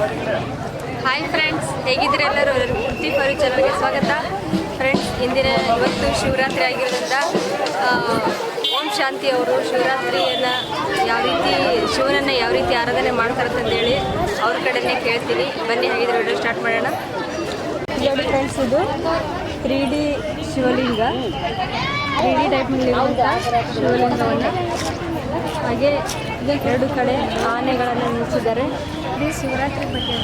Hi friends ಹೇಗಿದ್ದೀರಾ ಎಲ್ಲರೂ? ಅವರ ಪೂರ್ತಿ ಫರು ಚಾನಲ್ಗೆ ಸ್ವಾಗತ. ಫ್ರೆಂಡ್ಸ್ ಇಂದಿನ ಇವತ್ತು ಶಿವರಾತ್ರಿ ಆಗಿರೋದ್ರಿಂದ ಓಂ ಶಾಂತಿ ಅವರು ಶಿವರಾತ್ರಿಯನ್ನು ಯಾವ ರೀತಿ, ಶಿವನನ್ನು ಯಾವ ರೀತಿ ಆರಾಧನೆ ಮಾಡ್ತಾರಂತಂದೇಳಿ ಅವ್ರ ಕಡೆನೇ ಕೇಳ್ತೀನಿ. ಬನ್ನಿ, ಹೇಗಿದ್ರು ವಿಡಿಯೋ ಸ್ಟಾರ್ಟ್ ಮಾಡೋಣ. ಫ್ರೆಂಡ್ಸ್ ಇದು three D Shivalinga. Three D ಟೈಪ್ನಲ್ಲಿರುವಂಥ ಶಿವಲಿಂಗವನ್ನು ಹಾಗೆ ಇದು ಎರಡು ಕಡೆ ಆನೆಗಳನ್ನು ನಿಲ್ಲಿಸಿದ್ದಾರೆ. ಇದು ಶಿವರಾತ್ರಿ ಬಗ್ಗೆ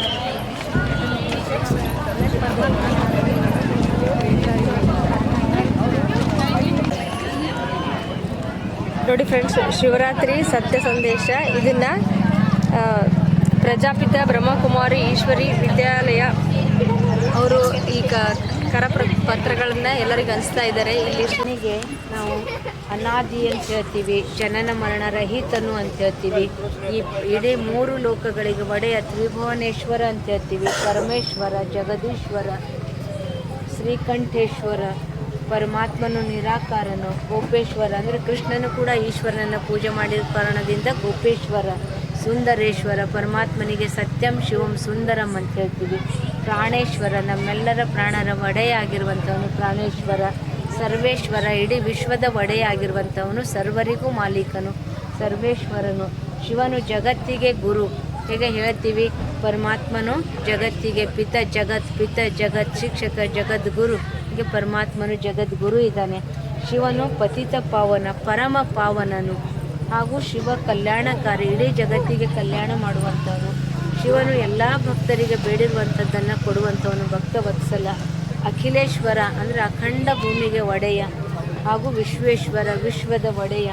ನೋಡಿ ಫ್ರೆಂಡ್ಸ್ ಶಿವರಾತ್ರಿ ಸತ್ಯ ಸಂದೇಶ. ಇದನ್ನ ಪ್ರಜಾಪಿತ ಬ್ರಹ್ಮಕುಮಾರಿ ಈಶ್ವರಿ ವಿದ್ಯಾಲಯ ಅವರು ಈಗ ಕರಪ್ರ ಪತ್ರಗಳನ್ನ ಎಲ್ಲರಿಗೂ ಹಂಚ್ತಾ ಇದ್ದಾರೆ. ಇಲ್ಲಿ ಶನಿಗೆ ನಾವು ಅನಾದಿ ಅಂತ ಹೇಳ್ತೀವಿ, ಜನನ ಮರಣ ರಹಿತನು ಅಂತ ಹೇಳ್ತೀವಿ, ಈ ಇಡೀ ಮೂರು ಲೋಕಗಳಿಗೆ ಒಡೆಯ ತ್ರಿಭುವನೇಶ್ವರ ಅಂತ ಹೇಳ್ತೀವಿ, ಪರಮೇಶ್ವರ, ಜಗದೀಶ್ವರ, ಶ್ರೀಕಂಠೇಶ್ವರ, ಪರಮಾತ್ಮನು ನಿರಾಕಾರನು, ಗೋಪೇಶ್ವರ, ಅಂದರೆ ಕೃಷ್ಣನು ಕೂಡ ಈಶ್ವರನನ್ನು ಪೂಜೆ ಮಾಡಿದ ಕಾರಣದಿಂದ ಗೋಪೇಶ್ವರ, ಸುಂದರೇಶ್ವರ, ಪರಮಾತ್ಮನಿಗೆ ಸತ್ಯಂ ಶಿವಂ ಸುಂದರಂ ಅಂತ ಹೇಳ್ತೀವಿ. ಪ್ರಾಣೇಶ್ವರ, ನಮ್ಮೆಲ್ಲರ ಪ್ರಾಣರ ಒಡೆಯಾಗಿರುವಂಥವನು ಪ್ರಾಣೇಶ್ವರ, ಸರ್ವೇಶ್ವರ, ಇಡೀ ವಿಶ್ವದ ಒಡೆಯಾಗಿರುವಂಥವನು ಸರ್ವರಿಗೂ ಮಾಲೀಕನು, ಸರ್ವೇಶ್ವರನು. ಶಿವನು ಜಗತ್ತಿಗೆ ಗುರು. ಹೇಗೆ ಹೇಳ್ತೀವಿ? ಪರಮಾತ್ಮನು ಜಗತ್ತಿಗೆ ಪಿತ, ಜಗತ್ ಪಿತ, ಜಗತ್ ಶಿಕ್ಷಕ, ಜಗದ್ಗುರು. ಹೀಗೆ ಪರಮಾತ್ಮನು ಜಗದ್ಗುರು ಇದ್ದಾನೆ. ಶಿವನು ಪತಿತ ಪಾವನ, ಪರಮ ಪಾವನನು. ಹಾಗೂ ಶಿವ ಕಲ್ಯಾಣಕಾರಿ, ಇಡೀ ಜಗತ್ತಿಗೆ ಕಲ್ಯಾಣ ಮಾಡುವಂಥವನು. ಶಿವನು ಎಲ್ಲ ಭಕ್ತರಿಗೆ ಬೇಡಿರುವಂಥದ್ದನ್ನು ಕೊಡುವಂಥವನು ಭಕ್ತವತ್ಸಲ ಅಖಿಲೇಶ್ವರ ಅಂದರೆ ಅಖಂಡ ಭೂಮಿಗೆ ಒಡೆಯ ಹಾಗೂ ವಿಶ್ವೇಶ್ವರ, ವಿಶ್ವದ ಒಡೆಯ,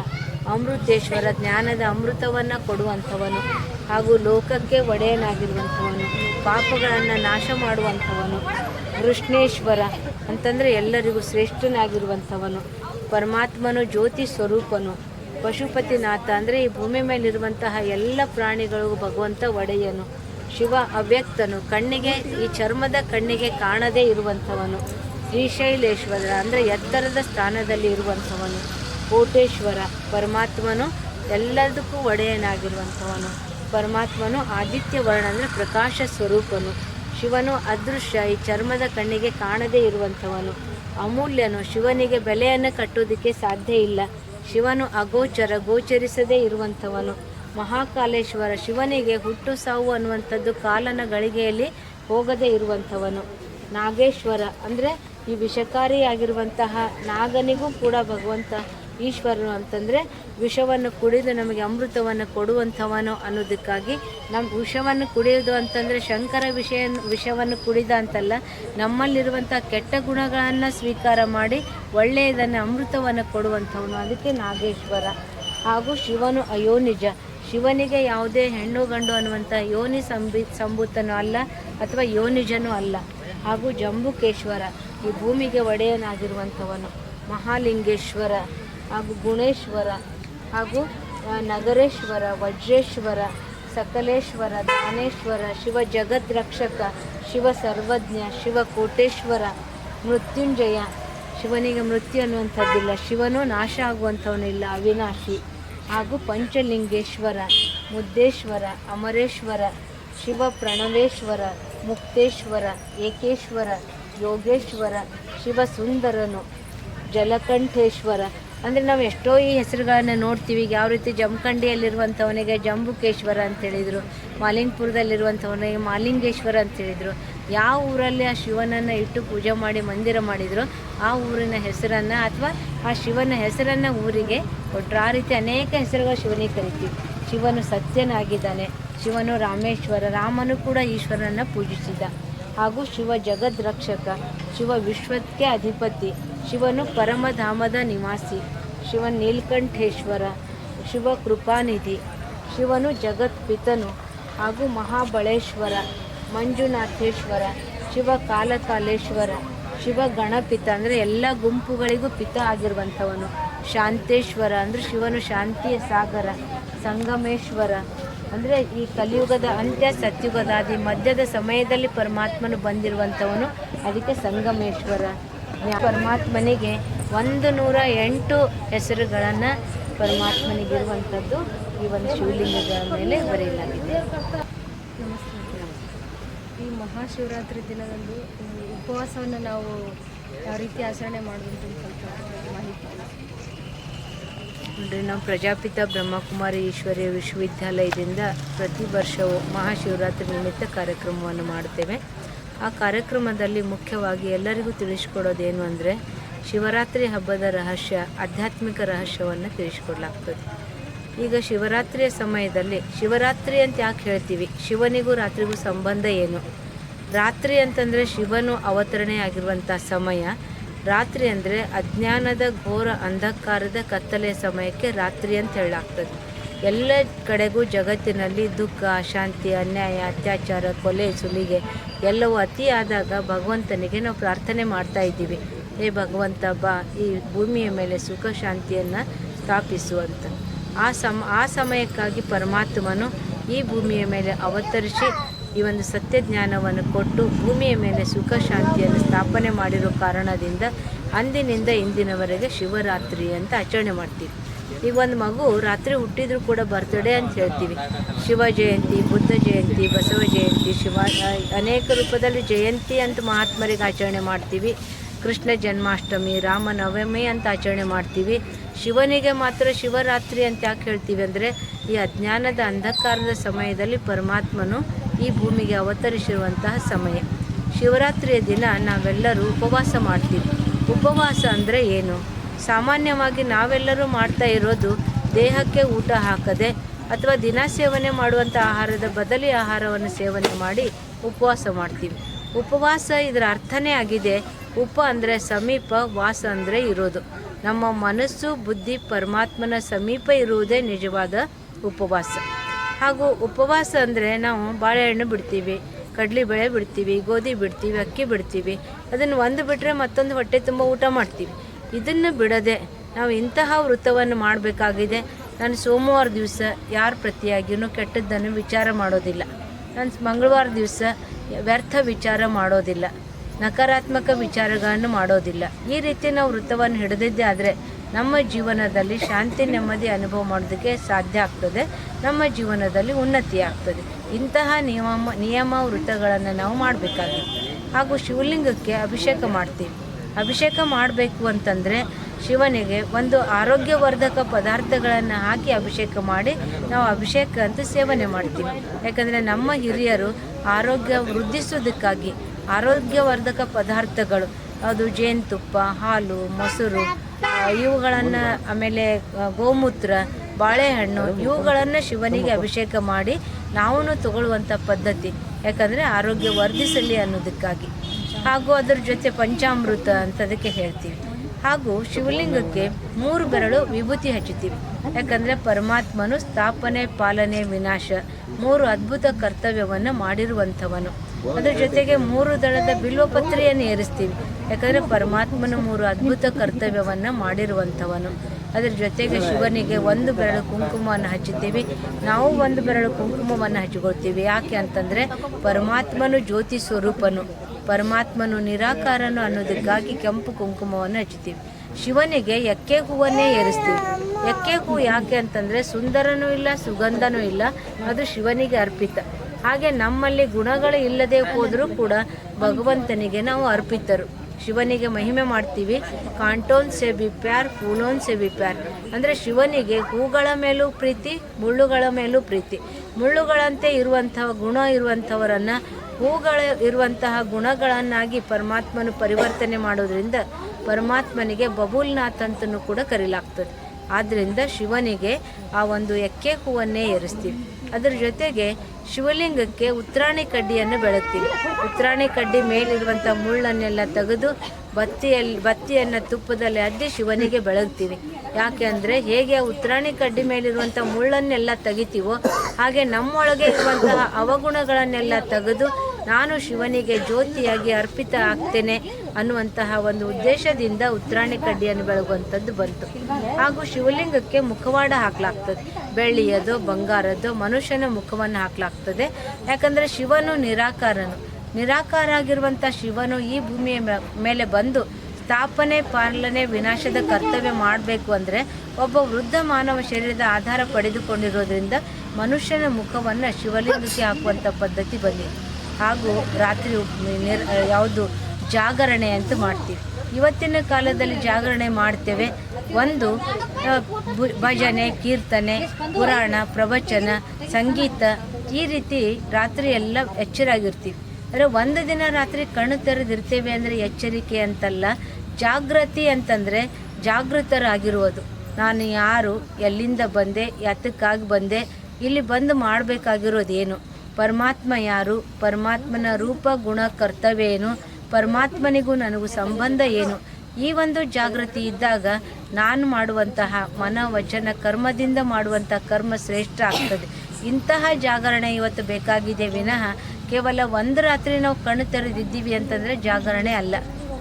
ಅಮೃತೇಶ್ವರ, ಜ್ಞಾನದ ಅಮೃತವನ್ನು ಕೊಡುವಂಥವನು ಹಾಗೂ ಲೋಕಕ್ಕೆ ಒಡೆಯನಾಗಿರುವಂಥವನು ಪಾಪಗಳನ್ನು ನಾಶ ಮಾಡುವಂಥವನು ಕೃಷ್ಣೇಶ್ವರ ಅಂತಂದರೆ ಎಲ್ಲರಿಗೂ ಶ್ರೇಷ್ಠನಾಗಿರುವಂಥವನು ಪರಮಾತ್ಮನು ಜ್ಯೋತಿ ಸ್ವರೂಪನು, ಪಶುಪತಿನಾಥ ಅಂದರೆ ಈ ಭೂಮಿ ಮೇಲಿರುವಂತಹ ಎಲ್ಲ ಪ್ರಾಣಿಗಳಿಗೂ ಭಗವಂತ ಒಡೆಯನು. ಶಿವ ಅವ್ಯಕ್ತನು. ಕಣ್ಣಿಗೆ, ಈ ಚರ್ಮದ ಕಣ್ಣಿಗೆ ಕಾಣದೇ ಇರುವಂಥವನು. ಶ್ರೀಶೈಲೇಶ್ವರ ಅಂದರೆ ಎತ್ತರದ ಸ್ಥಾನದಲ್ಲಿ ಇರುವಂಥವನು. ಕೋಟೇಶ್ವರ ಪರಮಾತ್ಮನು ಎಲ್ಲದಕ್ಕೂ ಒಡೆಯನಾಗಿರುವಂಥವನು. ಪರಮಾತ್ಮನು ಆದಿತ್ಯ ವರ್ಣ ಅಂದರೆ ಪ್ರಕಾಶ ಸ್ವರೂಪನು. ಶಿವನು ಅದೃಶ್ಯ, ಈ ಚರ್ಮದ ಕಣ್ಣಿಗೆ ಕಾಣದೇ ಇರುವಂಥವನು. ಅಮೂಲ್ಯನು ಶಿವನಿಗೆ ಬೆಲೆಯನ್ನು ಕಟ್ಟೋದಕ್ಕೆ ಸಾಧ್ಯ ಇಲ್ಲ. ಶಿವನು ಅಗೋಚರ, ಗೋಚರಿಸದೇ ಇರುವಂಥವನು. ಮಹಾಕಾಲೇಶ್ವರ ಶಿವನಿಗೆ ಹುಟ್ಟು ಸಾವು ಅನ್ನುವಂಥದ್ದು ಕಾಲನ ಗಳಿಗೆಯಲ್ಲಿ ಹೋಗದೇ ಇರುವಂಥವನು. ನಾಗೇಶ್ವರ ಅಂದರೆ ಈ ವಿಷಕಾರಿಯಾಗಿರುವಂತಹ ನಾಗನಿಗೂ ಕೂಡ ಭಗವಂತ ಈಶ್ವರನು ಅಂತಂದರೆ ವಿಷವನ್ನು ಕುಡಿದು ನಮಗೆ ಅಮೃತವನ್ನು ಕೊಡುವಂಥವನು ಅನ್ನೋದಕ್ಕಾಗಿ ನಮ್ಮ ವಿಷವನ್ನು ಕುಡಿಯೋದು ಅಂತಂದರೆ ಶಂಕರ ವಿಷಯ ವಿಷವನ್ನು ಕುಡಿದ ಅಂತಲ್ಲ, ನಮ್ಮಲ್ಲಿರುವಂಥ ಕೆಟ್ಟ ಗುಣಗಳನ್ನು ಸ್ವೀಕಾರ ಮಾಡಿ ಒಳ್ಳೆಯದನ್ನು ಅಮೃತವನ್ನು ಕೊಡುವಂಥವನು. ಅದಕ್ಕೆ ನಾಗೇಶ್ವರ. ಹಾಗೂ ಶಿವನು ಅಯೋನಿಜ ಶಿವನಿಗೆ ಯಾವುದೇ ಹೆಣ್ಣು ಗಂಡು ಅನ್ನುವಂಥ ಯೋನಿ ಸಂಬಿ ಸಂಭೂತನೂ ಅಲ್ಲ ಅಥವಾ ಯೋನಿಜನೂ ಅಲ್ಲ. ಹಾಗೂ ಜಂಬುಕೇಶ್ವರ ಈ ಭೂಮಿಗೆ ಒಡೆಯನಾಗಿರುವಂಥವನು. ಮಹಾಲಿಂಗೇಶ್ವರ ಹಾಗೂ ಗುಣೇಶ್ವರ ಹಾಗೂ ನಗರೇಶ್ವರ, ವಜ್ರೇಶ್ವರ, ಸಕಲೇಶ್ವರ, ದಾನೇಶ್ವರ, ಶಿವ ಜಗದ್ರಕ್ಷಕ, ಶಿವ ಸರ್ವಜ್ಞ, ಶಿವ ಕೋಟೇಶ್ವರ, ಮೃತ್ಯುಂಜಯ. ಶಿವನಿಗೆ ಮೃತ್ಯು ಅನ್ನುವಂಥದ್ದಿಲ್ಲ. ಶಿವನು ನಾಶ ಆಗುವಂಥವನಿಲ್ಲ. ಅವಿನಾಶಿ. ಹಾಗೂ ಪಂಚಲಿಂಗೇಶ್ವರ, ಮುದ್ದೇಶ್ವರ, ಅಮರೇಶ್ವರ ಶಿವ ಪ್ರಣವೇಶ್ವರ ಮುಕ್ತೇಶ್ವರ, ಏಕೇಶ್ವರ, ಯೋಗೇಶ್ವರ ಶಿವ ಸುಂದರನು ಜಲಕಂಠೇಶ್ವರ. ಅಂದರೆ ನಾವು ಎಷ್ಟೋ ಈ ಹೆಸರುಗಳನ್ನು ನೋಡ್ತೀವಿ ಯಾವ ರೀತಿ ಜಮಖಂಡಿಯಲ್ಲಿರುವಂಥವನಿಗೆ ಜಂಬುಕೇಶ್ವರ ಅಂತ ಹೇಳಿದರು, ಮಾಲಿಂಗಪುರದಲ್ಲಿರುವಂಥವನಿಗೆ ಮಾಲಿಂಗೇಶ್ವರ ಅಂತ ಹೇಳಿದರು, ಯಾವ ಊರಲ್ಲಿ ಆ ಶಿವನನ್ನು ಇಟ್ಟು ಪೂಜೆ ಮಾಡಿ, ಮಂದಿರ ಮಾಡಿದರು, ಆ ಊರಿನ ಹೆಸರನ್ನು ಅಥವಾ ಆ ಶಿವನ ಹೆಸರನ್ನು ಊರಿಗೆ ಕೊಟ್ಟರು ಆ ರೀತಿ ಅನೇಕ ಹೆಸರುಗಳು ಶಿವನಿಗೆ ಕರಿತೀವಿ. ಶಿವನು ಸತ್ಯನಾಗಿದ್ದಾನೆ. ಶಿವನು ರಾಮೇಶ್ವರ, ರಾಮನು ಕೂಡ ಈಶ್ವರನನ್ನು ಪೂಜಿಸಿದ ಹಾಗೂ ಶಿವ ಜಗದ್ ರಕ್ಷಕ, ಶಿವ ವಿಶ್ವಕ್ಕೆ ಅಧಿಪತಿ, ಶಿವನು ಪರಮಧಾಮದ ನಿವಾಸಿ, ಶಿವ ನೀಲಕಂಠೇಶ್ವರ, ಶಿವ ಕೃಪಾನಿಧಿ, ಶಿವನು ಜಗತ್ಪಿತನು ಹಾಗೂ ಮಹಾಬಳೇಶ್ವರ, ಮಂಜುನಾಥೇಶ್ವರ, ಶಿವ ಕಾಲಕಾಲೇಶ್ವರ, ಶಿವ ಗಣಪಿತ, ಅಂದರೆ ಎಲ್ಲ ಗುಂಪುಗಳಿಗೂ ಪಿತ ಆಗಿರುವಂಥವನು. ಶಾಂತೇಶ್ವರ ಅಂದರೆ ಶಿವನು ಶಾಂತಿಯ ಸಾಗರ, ಸಂಗಮೇಶ್ವರ. ಅಂದರೆ ಈ ಕಲಿಯುಗದ ಅಂತ್ಯ ಸತ್ಯುಗದಾದಿ ಮಧ್ಯದ ಸಮಯದಲ್ಲಿ ಪರಮಾತ್ಮನು ಬಂದಿರುವಂಥವನು ಅದಕ್ಕೆ ಸಂಗಮೇಶ್ವರ. ಪರಮಾತ್ಮನಿಗೆ ಒಂದು ನೂರ ಎಂಟು ಹೆಸರುಗಳನ್ನು ಪರಮಾತ್ಮನಿಗಿರುವಂಥದ್ದು ಈ ಒಂದು ಶಿವಲಿಂಗದ ಮೇಲೆ ಬರೆಯಲಾಗಿದೆ. ಈ ಮಹಾಶಿವರಾತ್ರಿ ದಿನದಂದು ಉಪವಾಸವನ್ನು ನಾವು ಯಾವ ರೀತಿ ಆಚರಣೆ ಮಾಡೋದು ಅಂದರೆ ನಾವು ಪ್ರಜಾಪಿತ ಬ್ರಹ್ಮಕುಮಾರಿ ಈಶ್ವರಿಯ ವಿಶ್ವವಿದ್ಯಾಲಯದಿಂದ ಪ್ರತಿ ವರ್ಷವೂ ಮಹಾಶಿವರಾತ್ರಿ ನಿಮಿತ್ತ ಕಾರ್ಯಕ್ರಮವನ್ನು ಮಾಡುತ್ತೇವೆ. ಆ ಕಾರ್ಯಕ್ರಮದಲ್ಲಿ ಮುಖ್ಯವಾಗಿ ಎಲ್ಲರಿಗೂ ತಿಳಿಸ್ಕೊಡೋದೇನು ಅಂದರೆ ಶಿವರಾತ್ರಿ ಹಬ್ಬದ ರಹಸ್ಯ, ಆಧ್ಯಾತ್ಮಿಕ ರಹಸ್ಯವನ್ನು ತಿಳಿಸ್ಕೊಡ್ಲಾಗ್ತದೆ. ಈಗ ಶಿವರಾತ್ರಿಯ ಸಮಯದಲ್ಲಿ ಶಿವರಾತ್ರಿ ಅಂತ ಯಾಕೆ ಹೇಳ್ತೀವಿ? ಶಿವನಿಗೂ ರಾತ್ರಿಗೂ ಸಂಬಂಧ ಏನು? ರಾತ್ರಿ ಅಂತಂದರೆ ಶಿವನು ಅವತರಣೆ ಆಗಿರುವಂಥ ಸಮಯ. ರಾತ್ರಿ ಅಂದರೆ ಅಜ್ಞಾನದ ಘೋರ ಅಂಧಕಾರದ ಕತ್ತಲೆಯ ಸಮಯಕ್ಕೆ ರಾತ್ರಿ ಅಂತ ಹೇಳಲಾಗ್ತದೆ ಎಲ್ಲ ಕಡೆಗೂ ಜಗತ್ತಿನಲ್ಲಿ ದುಃಖ, ಅಶಾಂತಿ, ಅನ್ಯಾಯ, ಅತ್ಯಾಚಾರ, ಕೊಲೆ, ಸುಲಿಗೆ ಎಲ್ಲವೂ ಅತಿಯಾದಾಗ ಭಗವಂತನಿಗೆ ನಾವು ಪ್ರಾರ್ಥನೆ ಮಾಡ್ತಾ ಇದ್ದೀವಿ. ಹೇ ಭಗವಂತ, ಬಾ, ಈ ಭೂಮಿಯ ಮೇಲೆ ಸುಖ, ಶಾಂತಿಯನ್ನು ಸ್ಥಾಪಿಸುವಂತ. ಆ ಸಮ, ಆ ಸಮಯಕ್ಕಾಗಿ ಪರಮಾತ್ಮನು ಈ ಭೂಮಿಯ ಮೇಲೆ ಅವತರಿಸಿ ಈ ಒಂದು ಸತ್ಯ ಜ್ಞಾನವನ್ನು ಕೊಟ್ಟು ಭೂಮಿಯ ಮೇಲೆ ಸುಖ ಶಾಂತಿಯನ್ನು ಸ್ಥಾಪನೆ ಮಾಡಿರೋ ಕಾರಣದಿಂದ ಅಂದಿನಿಂದ ಇಂದಿನವರೆಗೆ ಶಿವರಾತ್ರಿ ಅಂತ ಆಚರಣೆ ಮಾಡ್ತೀವಿ. ಈಗ ಒಂದು ಮಗು ರಾತ್ರಿ ಹುಟ್ಟಿದ್ರು ಕೂಡ ಬರ್ತ್ಡೇ ಅಂತ ಹೇಳ್ತೀವಿ. ಶಿವ ಜಯಂತಿ, ಬುದ್ಧ ಜಯಂತಿ, ಬಸವ ಜಯಂತಿ, ಶಿವ ಅನೇಕ ರೂಪದಲ್ಲಿ ಜಯಂತಿ ಅಂತ ಮಹಾತ್ಮರಿಗೆ ಆಚರಣೆ ಮಾಡ್ತೀವಿ. ಕೃಷ್ಣ ಜನ್ಮಾಷ್ಟಮಿ ರಾಮನವಮಿ ಅಂತ ಆಚರಣೆ ಮಾಡ್ತೀವಿ. ಶಿವನಿಗೆ ಮಾತ್ರ ಶಿವರಾತ್ರಿ ಅಂತ ಯಾಕೆ ಹೇಳ್ತೀವಿ ಅಂದರೆ ಈ ಅಜ್ಞಾನದ ಅಂಧಕಾರದ ಸಮಯದಲ್ಲಿ ಪರಮಾತ್ಮನು ಈ ಭೂಮಿಗೆ ಅವತರಿಸಿರುವಂತಹ ಸಮಯ. ಶಿವರಾತ್ರಿಯ ದಿನ ನಾವೆಲ್ಲರೂ ಉಪವಾಸ ಮಾಡ್ತೀವಿ. ಉಪವಾಸ ಅಂದರೆ ಏನು? ಸಾಮಾನ್ಯವಾಗಿ ನಾವೆಲ್ಲರೂ ಮಾಡ್ತಾ ಇರೋದು ದೇಹಕ್ಕೆ ಊಟ ಹಾಕದೆ ಅಥವಾ ದಿನ ಸೇವನೆ ಮಾಡುವಂಥ ಆಹಾರದ ಬದಲಿ ಆಹಾರವನ್ನು ಸೇವನೆ ಮಾಡಿ ಉಪವಾಸ ಮಾಡ್ತೀವಿ. ಉಪವಾಸ ಇದರ ಅರ್ಥನೇ ಆಗಿದೆ. ಉಪ ಅಂದರೆ ಸಮೀಪ, ವಾಸ ಅಂದರೆ ಇರೋದು. ನಮ್ಮ ಮನಸ್ಸು, ಬುದ್ಧಿ, ಪರಮಾತ್ಮನ ಸಮೀಪ ಇರುವುದೇ ನಿಜವಾದ ಉಪವಾಸ. ಹಾಗೂ ಉಪವಾಸ ಅಂದರೆ ನಾವು ಬಾಳೆಹಣ್ಣು ಬಿಡ್ತೀವಿ, ಕಡಲೆಬೇಳೆ ಬಿಡ್ತೀವಿ, ಗೋಧಿ ಬಿಡ್ತೀವಿ, ಅಕ್ಕಿ ಬಿಡ್ತೀವಿ. ಅದನ್ನು ಒಂದು ಬಿಟ್ಟರೆ ಮತ್ತೊಂದು ಹೊಟ್ಟೆ ತುಂಬ ಊಟ ಮಾಡ್ತೀವಿ. ಇದನ್ನು ಬಿಡದೆ ನಾವು ಇಂತಹ ವೃತ್ತವನ್ನು ಮಾಡಬೇಕಾಗಿದೆ. ನಾನು ಸೋಮವಾರ ದಿವಸ ಯಾರ ಪ್ರತಿಯಾಗಿಯೂ ಕೆಟ್ಟದ್ದನ್ನು ವಿಚಾರ ಮಾಡೋದಿಲ್ಲ. ನಾನು ಮಂಗಳವಾರ ದಿವಸ ವ್ಯರ್ಥ ವಿಚಾರ ಮಾಡೋದಿಲ್ಲ. ನಕಾರಾತ್ಮಕ ವಿಚಾರಗಳನ್ನು ಮಾಡೋದಿಲ್ಲ. ಈ ರೀತಿ ನಾವು ವೃತ್ತವನ್ನು ಹಿಡಿದಿದ್ದೇ ಆದರೆ ನಮ್ಮ ಜೀವನದಲ್ಲಿ ಶಾಂತಿ, ನೆಮ್ಮದಿ ಅನುಭವ ಮಾಡೋದಕ್ಕೆ ಸಾಧ್ಯ ಆಗ್ತದೆ. ನಮ್ಮ ಜೀವನದಲ್ಲಿ ಉನ್ನತಿ ಆಗ್ತದೆ. ಇಂತಹ ನಿಯಮ ನಿಯಮ ವೃತ್ತಗಳನ್ನು ನಾವು ಮಾಡಬೇಕಾಗಿತ್ತು. ಹಾಗೂ ಶಿವಲಿಂಗಕ್ಕೆ ಅಭಿಷೇಕ ಮಾಡ್ತೀವಿ. ಅಭಿಷೇಕ ಮಾಡಬೇಕು ಅಂತಂದರೆ ಶಿವನಿಗೆ ಒಂದು ಆರೋಗ್ಯವರ್ಧಕ ಪದಾರ್ಥಗಳನ್ನು ಹಾಕಿ ಅಭಿಷೇಕ ಮಾಡಿ ನಾವು ಅಭಿಷೇಕ ಅಂತ ಸೇವನೆ ಮಾಡ್ತೀವಿ. ಯಾಕಂದರೆ ನಮ್ಮ ಹಿರಿಯರು ಆರೋಗ್ಯ ವೃದ್ಧಿಸೋದಕ್ಕಾಗಿ ಆರೋಗ್ಯವರ್ಧಕ ಪದಾರ್ಥಗಳು ಅದು ಜೇನುತುಪ್ಪ, ಹಾಲು, ಮೊಸರು ಇವುಗಳನ್ನು ಆಮೇಲೆ ಗೋಮೂತ್ರ, ಬಾಳೆಹಣ್ಣು ಇವುಗಳನ್ನು ಶಿವನಿಗೆ ಅಭಿಷೇಕ ಮಾಡಿ ನಾವು ತಗೊಳ್ಳುವಂಥ ಪದ್ಧತಿ. ಯಾಕಂದರೆ ಆರೋಗ್ಯ ವರ್ಧಿಸಲಿ ಅನ್ನೋದಕ್ಕಾಗಿ. ಹಾಗೂ ಅದರ ಜೊತೆ ಪಂಚಾಮೃತ ಅಂತ ಅದಕ್ಕೆ ಹೇಳ್ತೀವಿ. ಹಾಗೂ ಶಿವಲಿಂಗಕ್ಕೆ ಮೂರು ಬೆರಳು ವಿಭೂತಿ ಹಚ್ಚುತ್ತೀವಿ. ಯಾಕಂದರೆ ಪರಮಾತ್ಮನು ಸ್ಥಾಪನೆ, ಪಾಲನೆ, ವಿನಾಶ ಮೂರು ಅದ್ಭುತ ಕರ್ತವ್ಯವನ್ನು ಮಾಡಿರುವಂಥವನು. ಅದ್ರ ಜೊತೆಗೆ ಮೂರು ದಳದ ಬಿಲ್ವಪತ್ರೆಯನ್ನು ಏರಿಸ್ತೀವಿ. ಯಾಕಂದರೆ ಪರಮಾತ್ಮನ ಮೂರು ಅದ್ಭುತ ಕರ್ತವ್ಯವನ್ನು ಮಾಡಿರುವಂಥವನು. ಅದ್ರ ಜೊತೆಗೆ ಶಿವನಿಗೆ ಒಂದು ಬೆರಳು ಕುಂಕುಮವನ್ನು ಹಚ್ಚುತ್ತೀವಿ. ನಾವು ಒಂದು ಬೆರಳು ಕುಂಕುಮವನ್ನು ಹಚ್ಚಿಕೊಳ್ತೀವಿ. ಯಾಕೆ ಅಂತಂದರೆ ಪರಮಾತ್ಮನು ಜ್ಯೋತಿ ಸ್ವರೂಪನು. ಪರಮಾತ್ಮನು ನಿರಾಕಾರನು ಅನ್ನೋದಕ್ಕಾಗಿ ಕೆಂಪು ಕುಂಕುಮವನ್ನು ಹಚ್ಚುತ್ತೀವಿ. ಶಿವನಿಗೆ ಎಕ್ಕೆ ಹೂವನ್ನೇ ಏರಿಸ್ತೀವಿ. ಎಕ್ಕೆ ಹೂ ಯಾಕೆ ಅಂತಂದರೆ ಸುಂದರನೂ ಇಲ್ಲ, ಸುಗಂಧನೂ ಇಲ್ಲ. ಅದು ಶಿವನಿಗೆ ಅರ್ಪಿತ. ಹಾಗೆ ನಮ್ಮಲ್ಲಿ ಗುಣಗಳು ಇಲ್ಲದೆ ಹೋದರೂ ಕೂಡ ಭಗವಂತನಿಗೆ ನಾವು ಅರ್ಪಿತರು. ಶಿವನಿಗೆ ಮಹಿಮೆ ಮಾಡ್ತೀವಿ. ಕಾಂಟೋನ್ ಸೆ ಬಿ ಪ್ಯಾರ್ ಫೂಲೋನ್ ಸೆ ಬಿ ಪ್ಯಾರ್. ಅಂದರೆ ಶಿವನಿಗೆ ಹೂಗಳ ಮೇಲೂ ಪ್ರೀತಿ, ಮುಳ್ಳುಗಳ ಮೇಲೂ ಪ್ರೀತಿ. ಮುಳ್ಳುಗಳಂತೆ ಇರುವಂತಹ ಗುಣ ಇರುವಂಥವರನ್ನು, ಹೂಗಳ ಇರುವಂತಹ ಗುಣಗಳನ್ನಾಗಿ ಪರಮಾತ್ಮನ ಪರಿವರ್ತನೆ ಮಾಡೋದ್ರಿಂದ ಪರಮಾತ್ಮನಿಗೆ ಬಬುಲ್ನಾಥ್ ಅಂತಲೂ ಕೂಡ ಕರೀಲಾಗ್ತದೆ. ಆದ್ದರಿಂದ ಶಿವನಿಗೆ ಆ ಒಂದು ಎಕ್ಕೆ ಹೂವನ್ನೇ ಏರಿಸ್ತೀವಿ. ಅದರ ಜೊತೆಗೆ ಶಿವಲಿಂಗಕ್ಕೆ ಉತ್ತರಾಣಿ ಕಡ್ಡಿಯನ್ನು ಬೆಳಗ್ತೀವಿ ಉತ್ತರಾಣಿ ಕಡ್ಡಿ ಮೇಲಿರುವಂಥ ಮುಳ್ಳನ್ನೆಲ್ಲ ತೆಗೆದು ಬತ್ತಿಯಲ್ಲಿ, ಬತ್ತಿಯನ್ನು ತುಪ್ಪದಲ್ಲಿ ಅದ್ದಿ ಶಿವನಿಗೆ ಬೆಳಗ್ತೀವಿ ಯಾಕೆ ಅಂದರೆ ಹೇಗೆ ಉತ್ತರಾಣಿ ಕಡ್ಡಿ ಮೇಲಿರುವಂಥ ಮುಳ್ಳನ್ನೆಲ್ಲ ತೆಗಿತೀವೋ ಹಾಗೆ ನಮ್ಮೊಳಗೆ ಇರುವಂತಹ ಅವಗುಣಗಳನ್ನೆಲ್ಲ ತೆಗೆದು ನಾನು ಶಿವನಿಗೆ ಜ್ಯೋತಿಯಾಗಿ ಅರ್ಪಿತ ಆಗ್ತೇನೆ ಅನ್ನುವಂತಹ ಒಂದು ಉದ್ದೇಶದಿಂದ ಉತ್ತರಾಣಿ ಕಡ್ಡಿಯನ್ನು ಬೆಳಗುವಂಥದ್ದು ಬಂತು. ಹಾಗೂ ಶಿವಲಿಂಗಕ್ಕೆ ಮುಖವಾಡ ಹಾಕಲಾಗ್ತದೆ. ಬೆಳ್ಳಿಯದು ಬಂಗಾರದ್ದು ಮನುಷ್ಯನ ಮುಖವನ್ನು ಹಾಕಲಾಗ್ತದೆ. ಯಾಕಂದರೆ ಶಿವನು ನಿರಾಕಾರನು. ನಿರಾಕಾರ ಆಗಿರುವಂಥ ಶಿವನು ಈ ಭೂಮಿಯ ಮೇಲೆ ಬಂದು ಸ್ಥಾಪನೆ, ಪಾಲನೆ, ವಿನಾಶದ ಕರ್ತವ್ಯ ಮಾಡಬೇಕು ಅಂದರೆ ಒಬ್ಬ ವೃದ್ಧ ಮಾನವ ಶರೀರದ ಆಧಾರ ಪಡೆದುಕೊಂಡಿರೋದ್ರಿಂದ ಮನುಷ್ಯನ ಮುಖವನ್ನು ಶಿವಲಿಂಗಕ್ಕೆ ಹಾಕುವಂಥ ಪದ್ಧತಿ ಬಂದಿದೆ. ಹಾಗೂ ರಾತ್ರಿ ನಿರ್ ಯಾವುದು ಜಾಗರಣೆ ಅಂತ ಮಾಡ್ತೀವಿ. ಇವತ್ತಿನ ಕಾಲದಲ್ಲಿ ಜಾಗರಣೆ ಮಾಡ್ತೇವೆ. ಒಂದು ಭಜನೆ, ಕೀರ್ತನೆ, ಪುರಾಣ, ಪ್ರವಚನ, ಸಂಗೀತ ಈ ರೀತಿ ರಾತ್ರಿ ಎಲ್ಲ ಎಚ್ಚರಾಗಿರ್ತೀವಿ. ಅಂದರೆ ಒಂದು ದಿನ ರಾತ್ರಿ ಕಣ್ಣು ತೆರೆದಿರ್ತೇವೆ ಅಂದರೆ ಎಚ್ಚರಿಕೆ ಅಂತಲ್ಲ. ಜಾಗೃತಿ ಅಂತಂದರೆ ಜಾಗೃತರಾಗಿರುವುದು. ನಾನು ಯಾರು, ಎಲ್ಲಿಂದ ಬಂದೆ, ಯಾತಕ್ಕಾಗಿ ಬಂದೆ, ಇಲ್ಲಿ ಬಂದು ಮಾಡಬೇಕಾಗಿರೋದು ಏನು ಪರಮಾತ್ಮ ಯಾರು? ಪರಮಾತ್ಮನ ರೂಪ ಗುಣ ಕರ್ತವ್ಯ ಏನು ಪರಮಾತ್ಮನಿಗೂ ನನಗೂ ಸಂಬಂಧ ಏನು? ಈ ಒಂದು ಜಾಗೃತಿ ಇದ್ದಾಗ ನಾನು ಮಾಡುವಂತಹ ಮನ ವಚನ ಕರ್ಮದಿಂದ ಮಾಡುವಂತಹ ಕರ್ಮ ಶ್ರೇಷ್ಠ ಆಗ್ತದೆ. ಇಂತಹ ಜಾಗರಣೆ ಇವತ್ತು ಬೇಕಾಗಿದೆ ವಿನಃ ಕೇವಲ ಒಂದು ರಾತ್ರಿ ನಾವು ಕಣ್ಣು ತೆರೆದಿದ್ದೀವಿ ಅಂತಂದರೆ ಜಾಗರಣೆ ಅಲ್ಲ.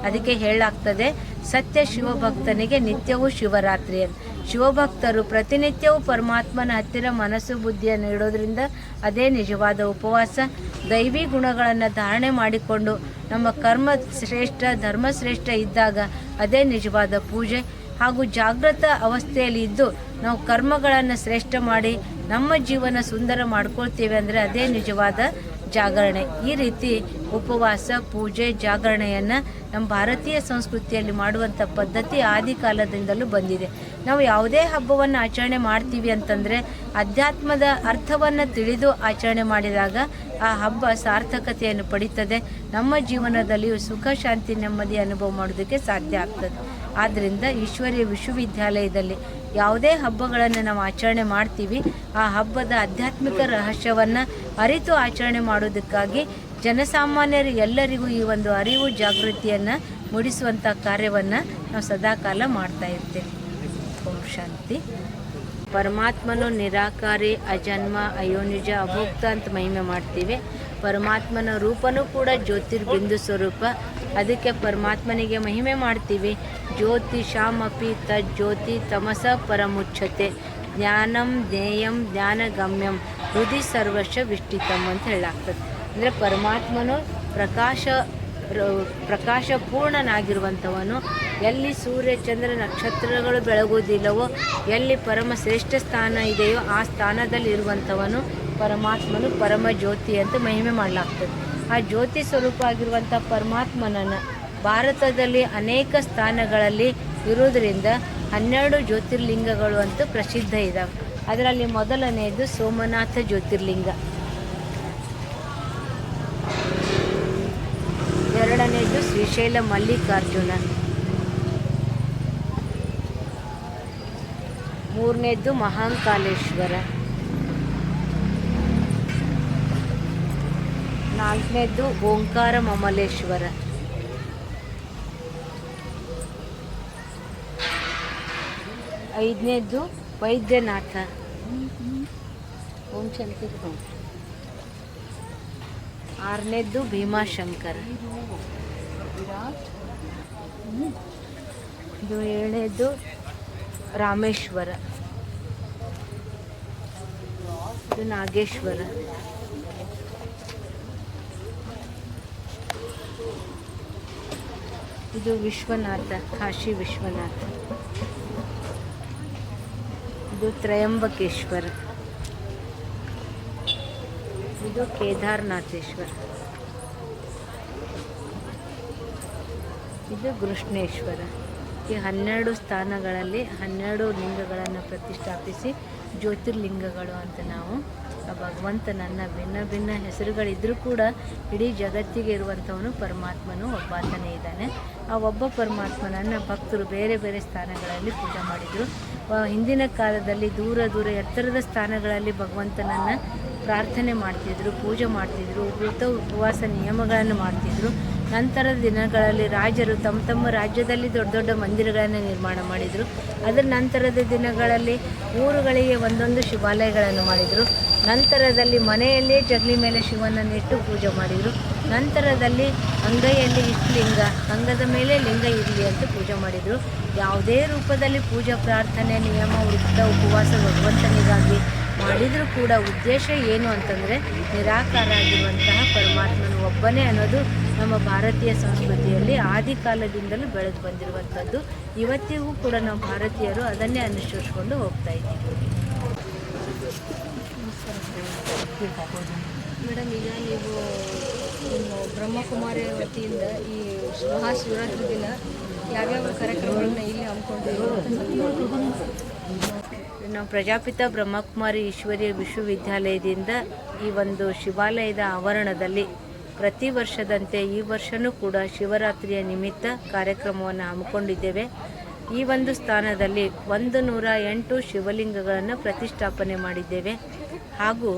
ಅದಕ್ಕೆ ಹೇಳಾಗ್ತದೆ ಸತ್ಯ ಶಿವಭಕ್ತನಿಗೆ ನಿತ್ಯವೂ ಶಿವರಾತ್ರಿ ಅಂತ. ಶಿವಭಕ್ತರು ಪ್ರತಿನಿತ್ಯವೂ ಪರಮಾತ್ಮನ ಹತ್ತಿರ ಮನಸ್ಸು ಬುದ್ಧಿಯನ್ನು ಇಡೋದ್ರಿಂದ ಅದೇ ನಿಜವಾದ ಉಪವಾಸ, ದೈವಿ ಗುಣಗಳನ್ನು ಧಾರಣೆ ಮಾಡಿಕೊಂಡು ನಮ್ಮ ಕರ್ಮ ಶ್ರೇಷ್ಠ, ಧರ್ಮ ಶ್ರೇಷ್ಠ ಇದ್ದಾಗ ಅದೇ ನಿಜವಾದ ಪೂಜೆ ಹಾಗೂ ಜಾಗೃತ ಅವಸ್ಥೆಯಲ್ಲಿ ಇದ್ದು ನಾವು ಕರ್ಮಗಳನ್ನು ಶ್ರೇಷ್ಠ ಮಾಡಿ ನಮ್ಮ ಜೀವನ ಸುಂದರ ಮಾಡ್ಕೊಳ್ತೀವಿ ಅಂದರೆ ಅದೇ ನಿಜವಾದ ಜಾಗರಣೆ. ಈ ರೀತಿ ಉಪವಾಸ, ಪೂಜೆ, ಜಾಗರಣೆಯನ್ನು ನಮ್ಮ ಭಾರತೀಯ ಸಂಸ್ಕೃತಿಯಲ್ಲಿ ಮಾಡುವಂಥ ಪದ್ಧತಿ ಆದಿ ಕಾಲದಿಂದಲೂ ಬಂದಿದೆ. ನಾವು ಯಾವುದೇ ಹಬ್ಬವನ್ನು ಆಚರಣೆ ಮಾಡ್ತೀವಿ ಅಂತಂದರೆ ಅಧ್ಯಾತ್ಮದ ಅರ್ಥವನ್ನು ತಿಳಿದು ಆಚರಣೆ ಮಾಡಿದಾಗ ಆ ಹಬ್ಬ ಸಾರ್ಥಕತೆಯನ್ನು ಪಡೀತದೆ. ನಮ್ಮ ಜೀವನದಲ್ಲಿಯೂ ಸುಖ, ಶಾಂತಿ, ನೆಮ್ಮದಿ ಅನುಭವ ಮಾಡೋದಕ್ಕೆ ಸಾಧ್ಯ ಆಗ್ತದೆ. ಆದ್ದರಿಂದ ಈಶ್ವರೀಯ ವಿಶ್ವವಿದ್ಯಾಲಯದಲ್ಲಿ ಯಾವುದೇ ಹಬ್ಬಗಳನ್ನು ನಾವು ಆಚರಣೆ ಮಾಡ್ತೀವಿ. ಆ ಹಬ್ಬದ ಆಧ್ಯಾತ್ಮಿಕ ರಹಸ್ಯವನ್ನು ಅರಿತು ಆಚರಣೆ ಮಾಡೋದಕ್ಕಾಗಿ ಜನಸಾಮಾನ್ಯರು ಎಲ್ಲರಿಗೂ ಈ ಒಂದು ಅರಿವು, ಜಾಗೃತಿಯನ್ನು ಮೂಡಿಸುವಂಥ ಕಾರ್ಯವನ್ನು ನಾವು ಸದಾಕಾಲ ಮಾಡ್ತಾ ಇರ್ತೇವೆ. ಶಾಂತಿ. ಪರಮಾತ್ಮನು ನಿರಾಕಾರಿ, ಅಜನ್ಮ, ಅಯೋನಿಜ, ಅಭೋಕ್ತ ಅಂತ ಮಹಿಮೆ ಮಾಡ್ತೀವಿ. ಪರಮಾತ್ಮನ ರೂಪನೂ ಕೂಡ ಜ್ಯೋತಿರ್ಬಿಂದು ಸ್ವರೂಪ. ಅದಕ್ಕೆ ಪರಮಾತ್ಮನಿಗೆ ಮಹಿಮೆ ಮಾಡ್ತೀವಿ. ಜ್ಯೋತಿ ಶಾಮಪಿ ತಜ್ಜ್ಯೋತಿ ತಮಸ ಪರಮುಚ್ಛತೆ. ಜ್ಞಾನಂ ಜ್ಞೇಯಂ ಜ್ಞಾನಗಮ್ಯಂ ಹೃದಿ ಸರ್ವಶ ವಿಷ್ಟಿತಂ ಅಂತ ಹೇಳಾಗ್ತದೆ. ಅಂದರೆ ಪರಮಾತ್ಮನು ಪ್ರಕಾಶ ಪ್ರಕಾಶ ಪೂರ್ಣನಾಗಿರುವಂಥವನು ಎಲ್ಲಿ ಸೂರ್ಯ, ಚಂದ್ರ ನಕ್ಷತ್ರಗಳು ಬೆಳಗುವುದಿಲ್ಲವೋ, ಎಲ್ಲಿ ಪರಮ ಶ್ರೇಷ್ಠ ಸ್ಥಾನ ಇದೆಯೋ ಆ ಸ್ಥಾನದಲ್ಲಿ ಇರುವಂಥವನು ಪರಮಾತ್ಮನು ಪರಮ ಜ್ಯೋತಿ ಅಂತ ಮಹಿಮೆ ಮಾಡಲಾಗ್ತದೆ. ಆ ಜ್ಯೋತಿ ಸ್ವರೂಪ ಆಗಿರುವಂಥ ಪರಮಾತ್ಮನನ್ನು ಭಾರತದಲ್ಲಿ ಅನೇಕ ಸ್ಥಾನಗಳಲ್ಲಿ ಇರುವುದರಿಂದ ಹನ್ನೆರಡು ಜ್ಯೋತಿರ್ಲಿಂಗಗಳು ಅಂತೂ ಪ್ರಸಿದ್ಧ ಇದ್ದಾವೆ ಅದರಲ್ಲಿ ಮೊದಲನೆಯದು ಸೋಮನಾಥ ಜ್ಯೋತಿರ್ಲಿಂಗ. ಎರಡನೇದು ಶ್ರೀಶೈಲ ಮಲ್ಲಿಕಾರ್ಜುನ. ಮೂರನೇದ್ದು ಮಹಾಂಕಾಲೇಶ್ವರ. ನಾಲ್ಕನೇದ್ದು ಓಂಕಾರ ಮಮಲೇಶ್ವರ. ಐದನೇದ್ದು ವೈದ್ಯನಾಥ. ಓಂ ಶಾಂತಿ. ಆರನೇದ್ದು ಭೀಮಾಶಂಕರ. ಇದು ಏಳನೇದ್ದು ರಾಮೇಶ್ವರ. ಇದು ನಾಗೇಶ್ವರ. ಇದು ವಿಶ್ವನಾಥ, ಕಾಶಿ ವಿಶ್ವನಾಥ. ಇದು ತ್ರಯಂಬಕೇಶ್ವರ. ಇದು ಕೇದಾರನಾಥೇಶ್ವರ. ಇದು ಕೃಷ್ಣೇಶ್ವರ. ಈ ಹನ್ನೆರಡು ಸ್ಥಾನಗಳಲ್ಲಿ ಹನ್ನೆರಡು ಲಿಂಗಗಳನ್ನು ಪ್ರತಿಷ್ಠಾಪಿಸಿ ಜ್ಯೋತಿರ್ಲಿಂಗಗಳು ಅಂತ ನಾವು ಆ ಭಗವಂತನನ್ನ ಭಿನ್ನ ಭಿನ್ನ ಹೆಸರುಗಳಿದ್ರೂ ಕೂಡ ಇಡೀ ಜಗತ್ತಿಗೆ ಇರುವಂಥವನು ಪರಮಾತ್ಮನು, ಒಬ್ಬಾತನೇ ಇದ್ದಾನೆ. ಆ ಒಬ್ಬ ಪರಮಾತ್ಮನನ್ನು ಭಕ್ತರು ಬೇರೆ ಬೇರೆ ಸ್ಥಾನಗಳಲ್ಲಿ ಪೂಜೆ ಮಾಡಿದರು. ಹಿಂದಿನ ಕಾಲದಲ್ಲಿ ದೂರ ದೂರ ಎತ್ತರದ ಸ್ಥಾನಗಳಲ್ಲಿ ಭಗವಂತನನ್ನು ಪ್ರಾರ್ಥನೆ ಮಾಡ್ತಿದ್ರು, ಪೂಜೆ ಮಾಡ್ತಿದ್ರು, ವ್ರತ ಉಪವಾಸ ನಿಯಮಗಳನ್ನು ಮಾಡ್ತಿದ್ರು. ನಂತರದ ದಿನಗಳಲ್ಲಿ ರಾಜರು ತಮ್ಮ ತಮ್ಮ ರಾಜ್ಯದಲ್ಲಿ ದೊಡ್ಡ ದೊಡ್ಡ ಮಂದಿರಗಳನ್ನು ನಿರ್ಮಾಣ ಮಾಡಿದರು. ಅದರ ನಂತರದ ದಿನಗಳಲ್ಲಿ ಊರುಗಳಿಗೆ ಒಂದೊಂದು ಶಿವಾಲಯಗಳನ್ನು ಮಾಡಿದರು. ನಂತರದಲ್ಲಿ ಮನೆಯಲ್ಲೇ ಜಗಲಿ ಮೇಲೆ ಶಿವನನ್ನು ಇಟ್ಟು ಪೂಜೆ ಮಾಡಿದರು. ನಂತರದಲ್ಲಿ ಅಂಗೈಯಲ್ಲಿ ಇಷ್ಟು ಲಿಂಗ, ಅಂಗದ ಮೇಲೆ ಲಿಂಗ ಇರಲಿ ಅಂತ ಪೂಜೆ ಮಾಡಿದರು. ಯಾವುದೇ ರೂಪದಲ್ಲಿ ಪೂಜಾ ಪ್ರಾರ್ಥನೆ, ನಿಯಮ, ವೃತ್ತ, ಉಪವಾಸ ಭಗವಂತನಿಗಾಗಿ ಮಾಡಿದರೂ ಕೂಡ ಉದ್ದೇಶ ಏನು ಅಂತಂದರೆ ನಿರಾಕಾರ ಆಗಿರುವಂತಹ ಪರಮಾತ್ಮನು ಒಬ್ಬನೇ ಅನ್ನೋದು ನಮ್ಮ ಭಾರತೀಯ ಸಂಸ್ಕೃತಿಯಲ್ಲಿ ಆದಿ ಕಾಲದಿಂದಲೂ ಬೆಳೆದು ಬಂದಿರುವಂಥದ್ದು. ಇವತ್ತಿಗೂ ಕೂಡ ನಾವು ಭಾರತೀಯರು ಅದನ್ನೇ ಅನುಸರಿಸ್ಕೊಂಡು ಹೋಗ್ತಾ ಇದ್ದೀವಿ. ಮೇಡಮ್ ಈಗ ನೀವು ಇನ್ನು ಬ್ರಹ್ಮಕುಮಾರಿ ವತಿಯಿಂದ ಈ ಮಹಾಶಿವರಾತ್ರಿ ದಿನ ಯಾವ್ಯಾವ ಕಾರ್ಯಕ್ರಮಗಳನ್ನ ಇಲ್ಲಿ ಹಮ್ಮಿಕೊಂಡಿದ್ದೀವಿ ನಾವು ಪ್ರಜಾಪಿತ ಬ್ರಹ್ಮಕುಮಾರಿ ಈಶ್ವರಿಯ ವಿಶ್ವವಿದ್ಯಾಲಯದಿಂದ ಈ ಒಂದು ಶಿವಾಲಯದ ಆವರಣದಲ್ಲಿ ಪ್ರತಿ ವರ್ಷದಂತೆ ಈ ವರ್ಷವೂ ಕೂಡ ಶಿವರಾತ್ರಿಯ ನಿಮಿತ್ತ ಕಾರ್ಯಕ್ರಮವನ್ನು ಹಮ್ಮಿಕೊಂಡಿದ್ದೇವೆ. ಈ ಒಂದು ಸ್ಥಾನದಲ್ಲಿ ಒಂದು ನೂರ ಎಂಟು ಶಿವಲಿಂಗಗಳನ್ನು ಪ್ರತಿಷ್ಠಾಪನೆ ಮಾಡಿದ್ದೇವೆ ಹಾಗೂ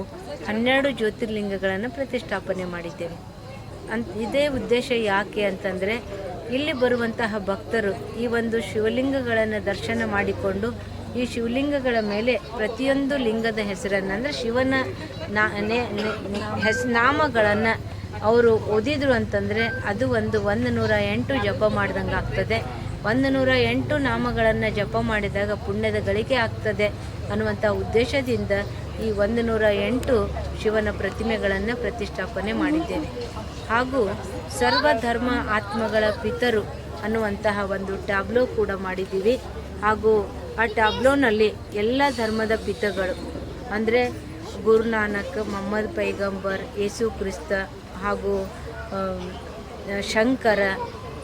ಹನ್ನೆರಡು ಜ್ಯೋತಿರ್ಲಿಂಗಗಳನ್ನು ಪ್ರತಿಷ್ಠಾಪನೆ ಮಾಡಿದ್ದೇವೆ. ಅಂತ, ಇದೇ ಉದ್ದೇಶ ಯಾಕೆ ಅಂತಂದರೆ ಇಲ್ಲಿ ಬರುವಂತಹ ಭಕ್ತರು ಈ ಒಂದು ಶಿವಲಿಂಗಗಳನ್ನು ದರ್ಶನ ಮಾಡಿಕೊಂಡು ಈ ಶಿವಲಿಂಗಗಳ ಮೇಲೆ ಪ್ರತಿಯೊಂದು ಲಿಂಗದ ಹೆಸರನ್ನು ಅಂದರೆ ಶಿವನ ನಾಮಗಳನ್ನು ಅವರು ಓದಿದ್ರು ಅಂತಂದರೆ ಅದು ಒಂದು ಒಂದು ನೂರ ಎಂಟು ಜಪ ಮಾಡ್ದಂಗೆ ಆಗ್ತದೆ. ಒಂದು ನೂರ ಎಂಟು ನಾಮಗಳನ್ನು ಜಪ ಮಾಡಿದಾಗ ಪುಣ್ಯದ ಗಳಿಕೆ ಆಗ್ತದೆ ಅನ್ನುವಂಥ ಉದ್ದೇಶದಿಂದ ಈ ಒಂದು ನೂರ ಎಂಟು ಶಿವನ ಪ್ರತಿಮೆಗಳನ್ನು ಪ್ರತಿಷ್ಠಾಪನೆ ಮಾಡಿದ್ದೇವೆ. ಹಾಗೂ ಸರ್ವಧರ್ಮ ಆತ್ಮಗಳ ಪಿತರು ಅನ್ನುವಂತಹ ಒಂದು ಟ್ಯಾಬ್ಲೋ ಕೂಡ ಮಾಡಿದ್ದೀವಿ. ಹಾಗೂ ಆ ಟ್ಯಾಬ್ಲೋನಲ್ಲಿ ಎಲ್ಲ ಧರ್ಮದ ಪಿತಗಳು ಅಂದರೆ ಗುರುನಾನಕ್, ಮೊಹಮ್ಮದ್ ಪೈಗಂಬರ್, ಯೇಸು ಕ್ರಿಸ್ತ ಹಾಗೂ ಶಂಕರ,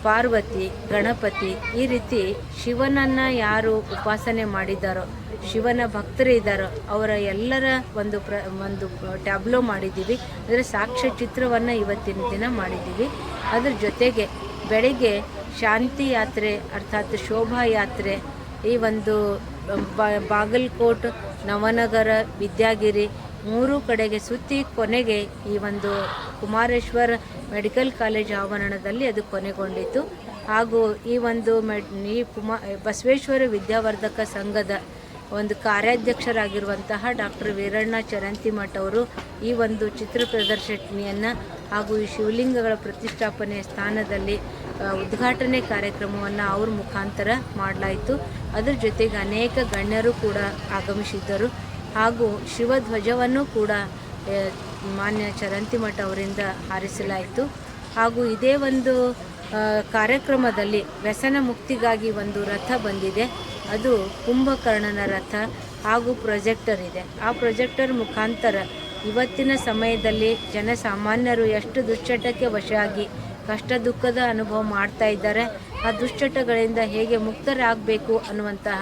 ಪಾರ್ವತಿ, ಗಣಪತಿ ಈ ರೀತಿ ಶಿವನನ್ನು ಯಾರು ಉಪಾಸನೆ ಮಾಡಿದ್ದಾರೋ, ಶಿವನ ಭಕ್ತರು ಇದ್ದಾರೋ, ಅವರ ಎಲ್ಲರ ಒಂದು ಪ್ರ, ಒಂದು ಟ್ಯಾಬ್ಲೋ ಮಾಡಿದ್ದೀವಿ. ಅಂದರೆ ಸಾಕ್ಷ್ಯ ಚಿತ್ರವನ್ನು ಇವತ್ತಿನ ದಿನ ಮಾಡಿದ್ದೀವಿ. ಅದ್ರ ಜೊತೆಗೆ ಬೆಳಿಗ್ಗೆ ಶಾಂತಿ ಯಾತ್ರೆ ಅರ್ಥಾತ್ ಶೋಭಾ ಯಾತ್ರೆ ಈ ಒಂದು ಬಾಗಲಕೋಟ್, ನವನಗರ, ವಿದ್ಯಾಗಿರಿ ಮೂರು ಕಡೆಗೆ ಸುತ್ತಿ ಕೊನೆಗೆ ಈ ಒಂದು ಕುಮಾರೇಶ್ವರ ಮೆಡಿಕಲ್ ಕಾಲೇಜ್ ಆವರಣದಲ್ಲಿ ಅದು ಕೊನೆಗೊಂಡಿತು. ಹಾಗೂ ಈ ಒಂದು ಮೆಡ್, ಈ ಕುಮಾ, ಬಸವೇಶ್ವರ ವಿದ್ಯಾವರ್ಧಕ ಸಂಘದ ಒಂದು ಕಾರ್ಯಾಧ್ಯಕ್ಷರಾಗಿರುವಂತಹ ಡಾಕ್ಟರ್ ವೀರಣ್ಣ ಚರಂತಿಮಠ ಅವರು ಈ ಒಂದು ಚಿತ್ರ ಪ್ರದರ್ಶನಿಯನ್ನು ಹಾಗೂ ಈ ಶಿವಲಿಂಗಗಳ ಪ್ರತಿಷ್ಠಾಪನೆ ಸ್ಥಾನದಲ್ಲಿ ಉದ್ಘಾಟನೆ ಕಾರ್ಯಕ್ರಮವನ್ನು ಅವ್ರ ಮುಖಾಂತರ ಮಾಡಲಾಯಿತು. ಅದರ ಜೊತೆಗೆ ಅನೇಕ ಗಣ್ಯರು ಕೂಡ ಆಗಮಿಸಿದ್ದರು. ಹಾಗೂ ಶಿವಧ್ವಜವನ್ನು ಕೂಡ ಮಾನ್ಯ ಚರಂತಿಮಠ ಅವರಿಂದ ಹಾರಿಸಲಾಯಿತು. ಹಾಗೂ ಇದೇ ಒಂದು ಕಾರ್ಯಕ್ರಮದಲ್ಲಿ ವ್ಯಸನ ಮುಕ್ತಿಗಾಗಿ ಒಂದು ರಥ ಬಂದಿದೆ. ಅದು ಕುಂಭಕರ್ಣನ ರಥ ಹಾಗೂ ಪ್ರೊಜೆಕ್ಟರ್ ಇದೆ. ಆ ಪ್ರೊಜೆಕ್ಟರ್ ಮುಖಾಂತರ ಇವತ್ತಿನ ಸಮಯದಲ್ಲಿ ಜನಸಾಮಾನ್ಯರು ಎಷ್ಟು ದುಶ್ಚಟಕ್ಕೆ ವಶ ಆಗಿ ಕಷ್ಟ ದುಃಖದ ಅನುಭವ ಮಾಡ್ತಾ ಇದ್ದಾರೆ. ಆ ದುಶ್ಚಟಗಳಿಂದ ಹೇಗೆ ಮುಕ್ತರಾಗಬೇಕು ಅನ್ನುವಂತಹ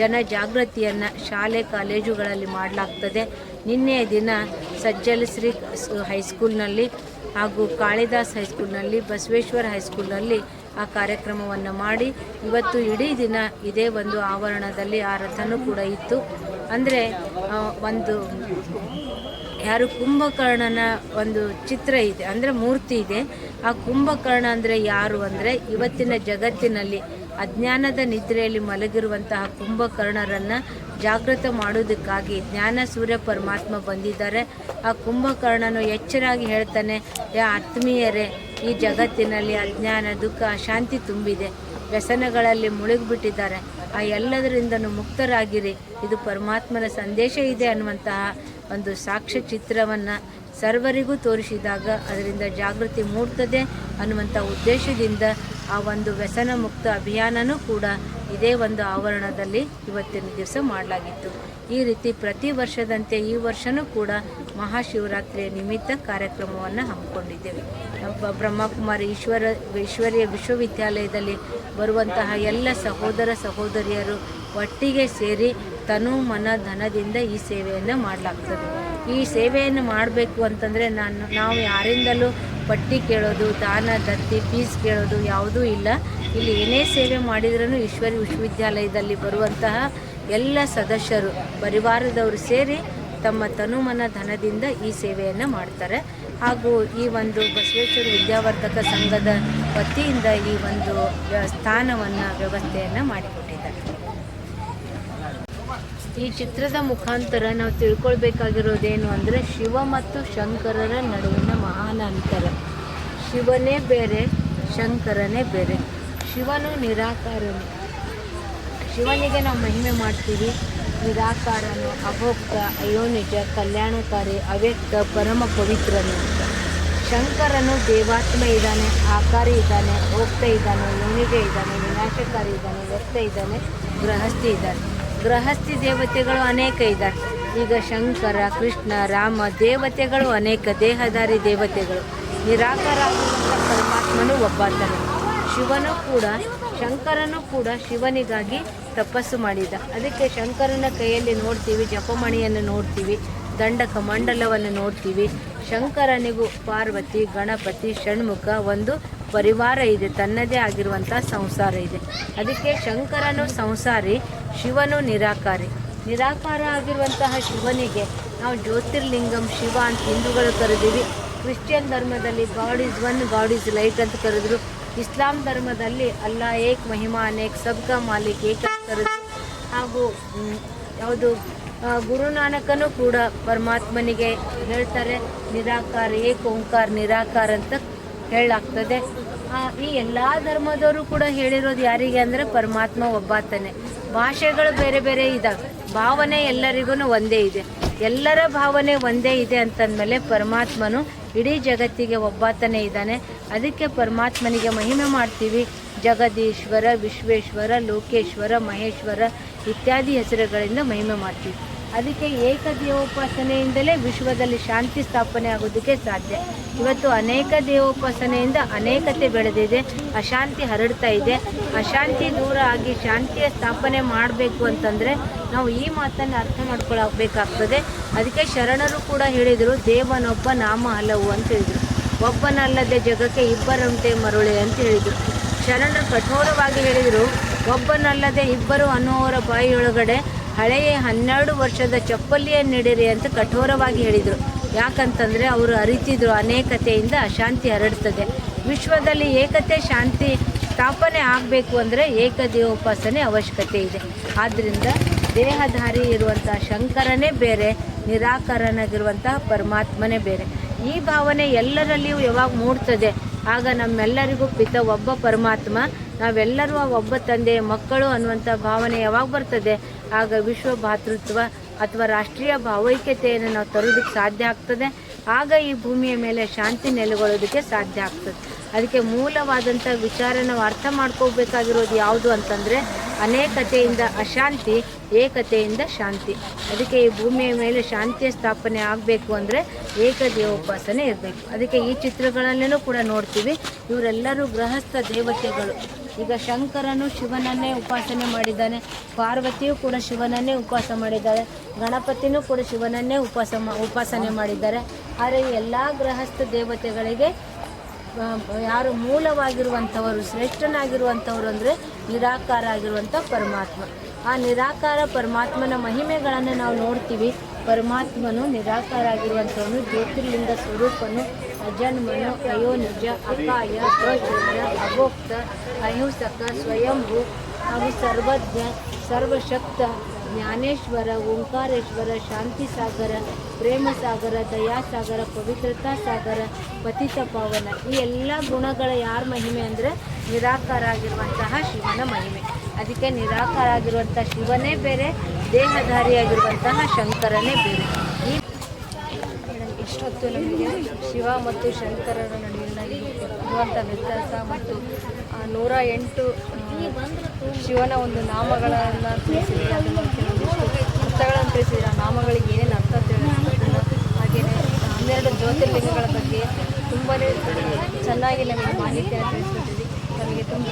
ಜನ ಜಾಗೃತಿಯನ್ನು ಶಾಲೆ, ಕಾಲೇಜುಗಳಲ್ಲಿ ಮಾಡಲಾಗ್ತದೆ. ನಿನ್ನೆಯ ದಿನ ಸಜ್ಜಲ್ ಶ್ರೀ ಹೈಸ್ಕೂಲ್ನಲ್ಲಿ ಹಾಗೂ ಕಾಳಿದಾಸ್ ಹೈಸ್ಕೂಲ್ನಲ್ಲಿ, ಬಸವೇಶ್ವರ ಹೈಸ್ಕೂಲ್ನಲ್ಲಿ ಆ ಕಾರ್ಯಕ್ರಮವನ್ನು ಮಾಡಿ ಇವತ್ತು ಇಡೀ ದಿನ ಇದೇ ಒಂದು ಆವರಣದಲ್ಲಿ ಆ ರಥನೂ ಕೂಡ ಇತ್ತು. ಅಂದರೆ ಒಂದು ಯಾರು ಕುಂಭಕರ್ಣನ ಒಂದು ಚಿತ್ರ ಇದೆ, ಅಂದರೆ ಮೂರ್ತಿ ಇದೆ. ಆ ಕುಂಭಕರ್ಣ ಅಂದರೆ ಯಾರು ಅಂದರೆ ಇವತ್ತಿನ ಜಗತ್ತಿನಲ್ಲಿ ಅಜ್ಞಾನದ ನಿದ್ರೆಯಲ್ಲಿ ಮಲಗಿರುವಂತಹ ಕುಂಭಕರ್ಣರನ್ನು ಜಾಗೃತ ಮಾಡೋದಕ್ಕಾಗಿ ಜ್ಞಾನ ಸೂರ್ಯ ಪರಮಾತ್ಮ ಬಂದಿದ್ದಾರೆ. ಆ ಕುಂಭಕರ್ಣನು ಎಚ್ಚರಾಗಿ ಹೇಳ್ತಾನೆ ಯಾ ಆತ್ಮೀಯರೇ, ಈ ಜಗತ್ತಿನಲ್ಲಿ ಅಜ್ಞಾನ, ದುಃಖ, ಅಶಾಂತಿ ತುಂಬಿದೆ. ವ್ಯಸನಗಳಲ್ಲಿ ಮುಳುಗಿಬಿಟ್ಟಿದ್ದಾರೆ. ಆ ಎಲ್ಲದರಿಂದನೂ ಮುಕ್ತರಾಗಿರಿ. ಇದು ಪರಮಾತ್ಮನ ಸಂದೇಶ ಇದೆ ಅನ್ನುವಂತಹ ಒಂದು ಸಾಕ್ಷ್ಯ ಚಿತ್ರವನ್ನು ಸರ್ವರಿಗೂ ತೋರಿಸಿದಾಗ ಅದರಿಂದ ಜಾಗೃತಿ ಮೂಡ್ತದೆ ಅನ್ನುವಂಥ ಉದ್ದೇಶದಿಂದ ಆ ಒಂದು ವ್ಯಸನ ಮುಕ್ತ ಅಭಿಯಾನನೂ ಕೂಡ ಇದೇ ಒಂದು ಆವರಣದಲ್ಲಿ ಇವತ್ತಿನ ದಿವಸ ಮಾಡಲಾಗಿತ್ತು. ಈ ರೀತಿ ಪ್ರತಿ ವರ್ಷದಂತೆ ಈ ವರ್ಷವೂ ಕೂಡ ಮಹಾಶಿವರಾತ್ರಿಯ ನಿಮಿತ್ತ ಕಾರ್ಯಕ್ರಮವನ್ನು ಹಮ್ಮಿಕೊಂಡಿದ್ದೇವೆ. ಬ್ರಹ್ಮಕುಮಾರಿ ಈಶ್ವರ, ಈಶ್ವರಿಯ ವಿಶ್ವವಿದ್ಯಾಲಯದಲ್ಲಿ ಬರುವಂತಹ ಎಲ್ಲ ಸಹೋದರ ಸಹೋದರಿಯರು ಒಟ್ಟಿಗೆ ಸೇರಿ ತನು ಮನ ಧನದಿಂದ ಈ ಸೇವೆಯನ್ನು ಮಾಡಲಾಗ್ತದೆ. ಈ ಸೇವೆಯನ್ನು ಮಾಡಬೇಕು ಅಂತಂದರೆ ನಾನು, ನಾವು ಯಾರಿಂದಲೂ ಪಟ್ಟಿ ಕೇಳೋದು, ದಾನ, ದತ್ತಿ, ಫೀಸ್ ಕೇಳೋದು ಯಾವುದೂ ಇಲ್ಲ. ಇಲ್ಲಿ ಏನೇ ಸೇವೆ ಮಾಡಿದ್ರೂ ಈಶ್ವರಿ ವಿಶ್ವವಿದ್ಯಾಲಯದಲ್ಲಿ ಬರುವಂತಹ ಎಲ್ಲ ಸದಸ್ಯರು, ಪರಿವಾರದವರು ಸೇರಿ ತಮ್ಮ ತನುಮನ ಧನದಿಂದ ಈ ಸೇವೆಯನ್ನು ಮಾಡ್ತಾರೆ. ಹಾಗೂ ಈ ಒಂದು ಬಸವೇಶ್ವರ ವಿದ್ಯಾವರ್ಧಕ ಸಂಘದ ವತಿಯಿಂದ ಈ ಒಂದು ಸ್ಥಾನವನ್ನು ವ್ಯವಸ್ಥೆಯನ್ನು ಮಾಡಿಕೊಟ್ಟಿದ್ದಾರೆ ಈ ಚಿತ್ರದ ಮುಖಾಂತರ ನಾವು ತಿಳ್ಕೊಳ್ಬೇಕಾಗಿರೋದೇನು ಅಂದರೆ ಶಿವ ಮತ್ತು ಶಂಕರರ ನಡುವಿನ ಮಹಾನ್ ಅಂತರ. ಶಿವನೇ ಬೇರೆ, ಶಂಕರನೇ ಬೇರೆ. ಶಿವನು ನಿರಾಕಾರನು. ಶಿವನಿಗೆ ನಾವು ಮಹಿಮೆ ಮಾಡ್ತೀವಿ. ನಿರಾಕಾರನು, ಅಭೋಕ್ತ ಅಯೋನಿಜ ಕಲ್ಯಾಣಕಾರಿ, ಅವ್ಯಕ್ತ, ಪರಮ ಪವಿತ್ರನು. ಶಂಕರನು ದೇವಾತ್ಮ ಇದ್ದಾನೆ, ಆಕಾರಿ ಇದ್ದಾನೆ ಹೋಗ್ತಾ ಇದ್ದಾನೆ ಯೋನಿಗೆ ಇದ್ದಾನೆ, ವಿನಾಶಕಾರಿ ಇದ್ದಾನೆ ವ್ಯಕ್ತ ಇದ್ದಾನೆ, ಗೃಹಸ್ಥಿ ಇದ್ದಾನೆ. ಗೃಹಸ್ಥಿ ದೇವತೆಗಳು ಅನೇಕ ಇದ್ದಾರೆ. ಈಗ ಶಂಕರ, ಕೃಷ್ಣ, ರಾಮ ದೇವತೆಗಳು ಅನೇಕ ದೇಹಧಾರಿ ದೇವತೆಗಳು. ನಿರಾಕಾರ ಪರಮಾತ್ಮನು ಒಬ್ಬಾತನೇ. ಶಿವನು ಕೂಡ, ಶಂಕರನು ಕೂಡ ಶಿವನಿಗಾಗಿ ತಪಸ್ಸು ಮಾಡಿದ. ಅದಕ್ಕೆ ಶಂಕರನ ಕೈಯಲ್ಲಿ ನೋಡ್ತೀವಿ, ಜಪಮಣಿಯನ್ನು ನೋಡ್ತೀವಿ, ದಂಡಕ ಮಂಡಲವನ್ನು ನೋಡ್ತೀವಿ. ಶಂಕರನಿಗೂ ಪಾರ್ವತಿ, ಗಣಪತಿ, ಷಣ್ಮುಖ ಒಂದು ಪರಿವಾರ ಇದೆ, ತನ್ನದೇ ಆಗಿರುವಂಥ ಸಂಸಾರ ಇದೆ. ಅದಕ್ಕೆ ಶಂಕರನು ಸಂಸಾರಿ, ಶಿವನು ನಿರಾಕಾರಿ. ನಿರಾಕಾರ ಆಗಿರುವಂತಹ ಶಿವನಿಗೆ ನಾವು ಜ್ಯೋತಿರ್ಲಿಂಗಂ ಶಿವ ಅಂತ ಹಿಂದೂಗಳು ಕರೆದೀವಿ. ಕ್ರಿಶ್ಚಿಯನ್ ಧರ್ಮದಲ್ಲಿ God is one, God is light ಅಂತ ಕರೆದ್ರು. ಇಸ್ಲಾಂ ಧರ್ಮದಲ್ಲಿ ಅಲ್ಲಾ ಏಕ್ ಮಹಿಮಾ, ಅನೇಕ್ ಸಬ್ಕಾ ಮಾಲಿಕ್ ಏಕ್ ಅಂತ ಕರೆದ್ರು. ಹಾಗೂ ಯಾವುದು ಗುರುನಾನಕನೂ ಕೂಡ ಪರಮಾತ್ಮನಿಗೆ ಹೇಳ್ತಾರೆ, ನಿರಾಕಾರ ಏಕ್ ಓಂಕಾರ, ನಿರಾಕಾರ ಅಂತ ಹೇಳಲಾಗ್ತದೆ. ಈ ಎಲ್ಲ ಧರ್ಮದವರು ಕೂಡ ಹೇಳಿರೋದು ಯಾರಿಗೆ ಅಂದರೆ ಪರಮಾತ್ಮ ಒಬ್ಬಾತನೇ. ಭಾಷೆಗಳು ಬೇರೆ ಬೇರೆ ಇದ್ದಾವೆ ಭಾವನೆ ಎಲ್ಲರಿಗೂ ಒಂದೇ ಇದೆ. ಎಲ್ಲರ ಭಾವನೆ ಒಂದೇ ಇದೆ ಅಂತಂದಮೇಲೆ ಪರಮಾತ್ಮನು ಇಡೀ ಜಗತ್ತಿಗೆ ಒಬ್ಬಾತನೇ ಇದ್ದಾನೆ. ಅದಕ್ಕೆ ಪರಮಾತ್ಮನಿಗೆ ಮಹಿಮೆ ಮಾಡ್ತೀವಿ. ಜಗದೀಶ್ವರ, ವಿಶ್ವೇಶ್ವರ, ಲೋಕೇಶ್ವರ, ಮಹೇಶ್ವರ ಇತ್ಯಾದಿ ಹೆಸರುಗಳಿಂದ ಮಹಿಮೆ ಮಾಡ್ತೀವಿ. ಅದಕ್ಕೆ ಏಕದೇವೋಪಾಸನೆಯಿಂದಲೇ ವಿಶ್ವದಲ್ಲಿ ಶಾಂತಿ ಸ್ಥಾಪನೆ ಆಗೋದಕ್ಕೆ ಸಾಧ್ಯ. ಇವತ್ತು ಅನೇಕ ದೇವೋಪಾಸನೆಯಿಂದ ಅನೇಕತೆ ಬೆಳೆದಿದೆ. ಅಶಾಂತಿ ಹರಡ್ತಾ ಇದೆ. ಅಶಾಂತಿ ದೂರ ಆಗಿ ಶಾಂತಿಯ ಸ್ಥಾಪನೆ ಮಾಡಬೇಕು ಅಂತಂದರೆ ನಾವು ಈ ಮಾತನ್ನು ಅರ್ಥ ಮಾಡ್ಕೊಳ್ಬೇಕಾಗ್ತದೆ. ಅದಕ್ಕೆ ಶರಣರು ಕೂಡ ಹೇಳಿದರು, ದೇವನೊಬ್ಬ ನಾಮ ಹಲವು ಅಂತ ಹೇಳಿದರು. ಒಬ್ಬನಲ್ಲದೆ ಜಗಕ್ಕೆ ಇಬ್ಬರಂತೆ ಮರುಳೆ ಅಂತ ಹೇಳಿದರು. ಶರಣರು ಕಠೋರವಾಗಿ ಹೇಳಿದರು, ಒಬ್ಬನಲ್ಲದೆ ಇಬ್ಬರು ಅನ್ನುವರ ಬಾಯಿಯೊಳಗಡೆ ಹಳೆಯ ಹನ್ನೆರಡು ವರ್ಷದ ಚಪ್ಪಲಿಯನ್ನಿಡಿರಿ ಅಂತ ಕಠೋರವಾಗಿ ಹೇಳಿದರು. ಯಾಕಂತಂದರೆ ಅವರು ಅರಿತಿದ್ರು ಅನೇಕತೆಯಿಂದ ಅಶಾಂತಿ ಹರಡ್ತದೆ. ವಿಶ್ವದಲ್ಲಿ ಏಕತೆ, ಶಾಂತಿ ಸ್ಥಾಪನೆ ಆಗಬೇಕು ಅಂದರೆ ಏಕದೇವೋಪಾಸನೆ ಅವಶ್ಯಕತೆ ಇದೆ. ಆದ್ದರಿಂದ ದೇಹಧಾರಿ ಇರುವಂಥ ಶಂಕರನೇ ಬೇರೆ ನಿರಾಕರನಾಗಿರುವಂತಹ ಪರಮಾತ್ಮನೇ ಬೇರೆ. ಈ ಭಾವನೆ ಎಲ್ಲರಲ್ಲಿಯೂ ಯಾವಾಗ ಮೂಡ್ತದೆ, ಆಗ ನಮ್ಮೆಲ್ಲರಿಗೂ ಪಿತ ಒಬ್ಬ ಪರಮಾತ್ಮ, ನಾವೆಲ್ಲರೂ ಒಬ್ಬ ತಂದೆ, ಮಕ್ಕಳು ಅನ್ನುವಂಥ ಭಾವನೆ ಯಾವಾಗ ಬರ್ತದೆ? ಆಗ ವಿಶ್ವ ಭಾತೃತ್ವ ಅಥವಾ ರಾಷ್ಟ್ರೀಯ ಭಾವೈಕ್ಯತೆಯನ್ನು ನಾವು ತರೋದಕ್ಕೆ ಸಾಧ್ಯ ಆಗ್ತದೆ. ಆಗ ಈ ಭೂಮಿಯ ಮೇಲೆ ಶಾಂತಿ ನೆಲೆಗೊಳ್ಳೋದಕ್ಕೆ ಸಾಧ್ಯ ಆಗ್ತದೆ. ಅದಕ್ಕೆ ಮೂಲವಾದಂಥ ವಿಚಾರ ನಾವು ಅರ್ಥ ಮಾಡ್ಕೋಬೇಕಾಗಿರೋದು ಯಾವುದು ಅಂತಂದರೆ, ಅನೇಕತೆಯಿಂದ ಅಶಾಂತಿ, ಏಕತೆಯಿಂದ ಶಾಂತಿ. ಅದಕ್ಕೆ ಈ ಭೂಮಿಯ ಮೇಲೆ ಶಾಂತಿಯ ಸ್ಥಾಪನೆ ಆಗಬೇಕು ಅಂದರೆ ಏಕದೇವೋಪಾಸನೆ ಇರಬೇಕು. ಅದಕ್ಕೆ ಈ ಚಿತ್ರಗಳಲ್ಲೇನೂ ಕೂಡ ನೋಡ್ತೀವಿ. ಇವರೆಲ್ಲರೂ ಗೃಹಸ್ಥ ದೇವತೆಗಳು. ಈಗ ಶಂಕರನು ಶಿವನನ್ನೇ ಉಪಾಸನೆ ಮಾಡಿದ್ದಾನೆ. ಪಾರ್ವತಿಯು ಕೂಡ ಶಿವನನ್ನೇ ಉಪವಾಸ ಮಾಡಿದ್ದಾರೆ ಗಣಪತಿನೂ ಕೂಡ ಶಿವನನ್ನೇ ಉಪವಾಸ ಉಪಾಸನೆ ಮಾಡಿದ್ದಾರೆ. ಆದರೆ ಎಲ್ಲ ಗೃಹಸ್ಥ ದೇವತೆಗಳಿಗೆ ಯಾರು ಮೂಲವಾಗಿರುವಂಥವರು, ಶ್ರೇಷ್ಠನಾಗಿರುವಂಥವ್ರು ಅಂದರೆ ನಿರಾಕಾರ ಆಗಿರುವಂಥ ಪರಮಾತ್ಮ. ಆ ನಿರಾಕಾರ ಪರಮಾತ್ಮನ ಮಹಿಮೆಗಳನ್ನು ನಾವು ನೋಡ್ತೀವಿ. ಪರಮಾತ್ಮನು ನಿರಾಕಾರ ಆಗಿರುವಂಥವನು, ಜ್ಯೋತಿರ್ಲಿಂಗ ಸ್ವರೂಪನು, ಅಜನ್ಮನು ಅಯೋನಿಜ ಅಕಾಯ ಅಶೂನ್ಯ ಅಭೋಕ್ತ, ಅಹಿಂಸಕ, ಸ್ವಯಂಭೂ ಹಾಗೂ ಸರ್ವಜ್ಞ, ಸರ್ವಶಕ್ತ, ಜ್ಞಾನೇಶ್ವರ, ಓಂಕಾರೇಶ್ವರ ಶಾಂತಿ ಸಾಗರ ಪ್ರೇಮ ಸಾಗರ ದಯಾಸಾಗರ ಪವಿತ್ರತಾ ಸಾಗರ ಪತಿತ ಪಾವನ ಈ ಎಲ್ಲ ಗುಣಗಳ ಯಾರ ಮಹಿಮೆ ಅಂದರೆ ನಿರಾಕಾರ ಆಗಿರುವಂತಹ ಶಿವನ ಮಹಿಮೆ. ಅದಕ್ಕೆ ನಿರಾಕಾರ ಆಗಿರುವಂಥ ಶಿವನೇ ಬೇರೆ, ದೇಹಧಾರಿಯಾಗಿರುವಂತಹ ಶಂಕರನೇ ಬೇರೆ. ಈ ಇಷ್ಟೊತ್ತು ನಮಗೆ ಶಿವ ಮತ್ತು ಶಂಕರರ ನಡುವಿನ ಇರುವಂತಹ ವ್ಯತ್ಯಾಸ ಮತ್ತು ನೂರ ಎಂಟು ಶಿವನ ಒಂದು ನಾಮಗಳನ್ನು ಅರ್ಥಗಳನ್ನು ತಿಳಿಸಿದ್ರೆ ಆ ನಾಮಗಳಿಗೆ ಏನೇನು ಅರ್ಥ ತಿಳಿಸೋದನ್ನು ಹಾಗೆಯೇ ಹನ್ನೆರಡು ಜ್ಯೋತಿರ್ಲಿಂಗಗಳ ಬಗ್ಗೆ ತುಂಬಾ ಚೆನ್ನಾಗಿ ನಮಗೆ ಮಾಹಿತಿಯನ್ನು ತಿಳಿಸ್ಕೊಟ್ಟಿದ್ದೀವಿ ನಮಗೆ ತುಂಬ